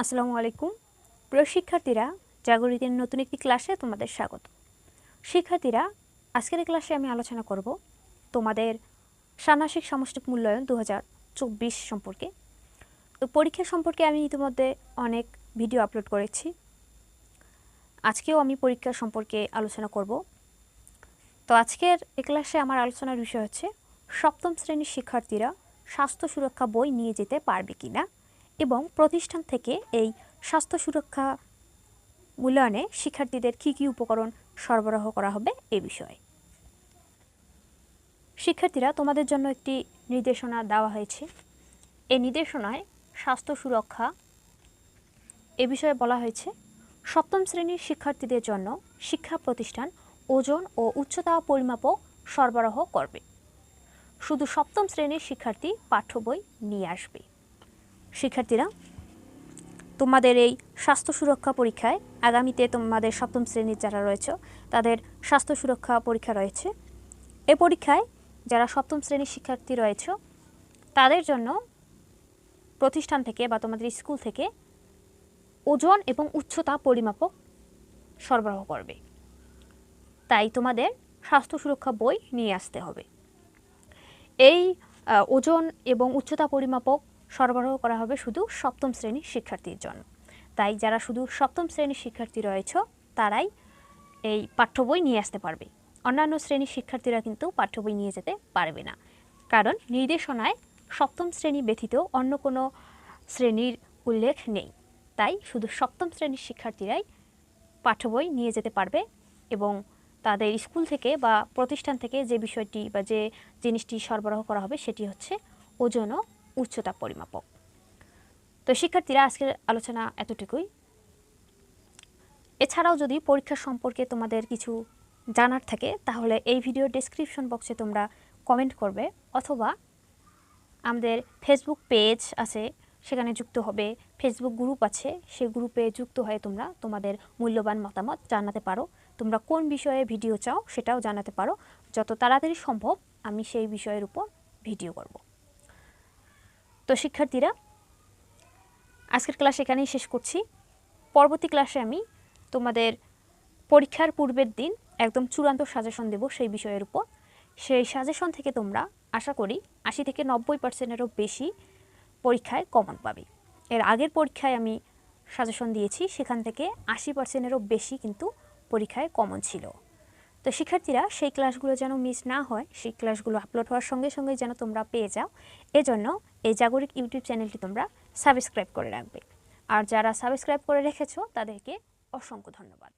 আসসালামু আলাইকুম। প্রিয় শিক্ষার্থীরা, জাগরিতের নতুন একটি ক্লাসে তোমাদের স্বাগত। শিক্ষার্থীরা, আজকের ক্লাসে আমি আলোচনা করব তোমাদের ষান্মাসিক সামষ্টিক মূল্যায়ন দু সম্পর্কে। তো পরীক্ষা সম্পর্কে আমি ইতিমধ্যে অনেক ভিডিও আপলোড করেছি। আজকেও আমি পরীক্ষা সম্পর্কে আলোচনা করব। তো আজকের এ ক্লাসে আমার আলোচনার বিষয় হচ্ছে, সপ্তম শ্রেণির শিক্ষার্থীরা স্বাস্থ্য সুরক্ষা বই নিয়ে যেতে পারবে কিনা। এবং প্রতিষ্ঠান থেকে এই স্বাস্থ্য সুরক্ষা মূল্যায়নে শিক্ষার্থীদের কী কী উপকরণ সরবরাহ করা হবে এ বিষয়ে। শিক্ষার্থীরা, তোমাদের জন্য একটি নির্দেশনা দেওয়া হয়েছে। এই নির্দেশনায় স্বাস্থ্য সুরক্ষা এ বিষয়ে বলা হয়েছে, সপ্তম শ্রেণির শিক্ষার্থীদের জন্য শিক্ষা প্রতিষ্ঠান ওজন ও উচ্চতা পরিমাপক সরবরাহ করবে। শুধু সপ্তম শ্রেণির শিক্ষার্থী পাঠ্য বই নিয়ে আসবে। শিক্ষার্থীরা, তোমাদের এই স্বাস্থ্য সুরক্ষা পরীক্ষায়, আগামীতে তোমাদের সপ্তম শ্রেণির যারা রয়েছে, তাদের স্বাস্থ্য সুরক্ষা পরীক্ষা রয়েছে। এ পরীক্ষায় যারা সপ্তম শ্রেণির শিক্ষার্থী রয়েছে, তাদের জন্য প্রতিষ্ঠান থেকে বা তোমাদের স্কুল থেকে ওজন এবং উচ্চতা পরিমাপক সরবরাহ করবে। তাই তোমাদের স্বাস্থ্য সুরক্ষা বই নিয়ে আসতে হবে। এই ওজন এবং উচ্চতা পরিমাপক সরবরাহ করা হবে শুধু সপ্তম শ্রেণির শিক্ষার্থীর জন্য। তাই যারা শুধু সপ্তম শ্রেণির শিক্ষার্থী রয়েছে, তারাই এই পাঠ্য বই নিয়ে আসতে পারবে। অন্যান্য শ্রেণির শিক্ষার্থীরা কিন্তু পাঠ্য বই নিয়ে যেতে পারবে না। কারণ নির্দেশনায় সপ্তম শ্রেণি ব্যতীত অন্য কোনো শ্রেণির উল্লেখ নেই। তাই শুধু সপ্তম শ্রেণির শিক্ষার্থীরাই পাঠ্য বই নিয়ে যেতে পারবে এবং তাদের স্কুল থেকে বা প্রতিষ্ঠান থেকে যে বিষয়টি বা যে জিনিসটি সরবরাহ করা হবে সেটি হচ্ছে ওজন ও উচ্চতা পরিমাপক। তো শিক্ষার্থীরা আজকের আলোচনা এতটুকুই। এছাড়াও যদি পরীক্ষা সম্পর্কে তোমাদের কিছু জানার থাকে, তাহলে এই ভিডিও ডেসক্রিপশন বক্সে তোমরা কমেন্ট করবে, অথবা আমাদের ফেসবুক পেজ আছে, সেখানে যুক্ত হবে ফেসবুক গ্রুপ আছে, সেই গ্রুপে যুক্ত হয়ে তোমরা তোমাদের মূল্যবান মতামত জানাতে পারো। তোমরা কোন বিষয়ে ভিডিও চাও সেটাও জানাতে পারো। যত তাড়াতাড়ি সম্ভব আমি সেই বিষয়ের উপর ভিডিও করব। তো শিক্ষার্থীরা, আজকের ক্লাস এখানেই শেষ করছি। পরবর্তী ক্লাসে আমি তোমাদের পরীক্ষার পূর্বের দিন একদম চূড়ান্ত সাজেশন দেব সেই বিষয়ের উপর। সেই সাজেশন থেকে তোমরা, আশা করি, আশি থেকে নব্বই পার্সেন্টেরও বেশি পরীক্ষায় কমন পাবে। এর আগের পরীক্ষায় আমি সাজেশন দিয়েছি, সেখান থেকে আশি পার্সেন্টেরও বেশি কিন্তু পরীক্ষায় কমন ছিল। তো শিক্ষার্থীরা সেই ক্লাসগুলো যেন মিস না হয়, সেই ক্লাসগুলো আপলোড হওয়ার সঙ্গে সঙ্গে যেন তোমরা পেয়ে যাও। এজন্য এই জাগরিক ইউটিউব চ্যানেলটি তোমরা সাবস্ক্রাইব করে রাখবে। আর যারা সাবস্ক্রাইব করে রেখেছো, তাদেরকে অসংখ্য ধন্যবাদ।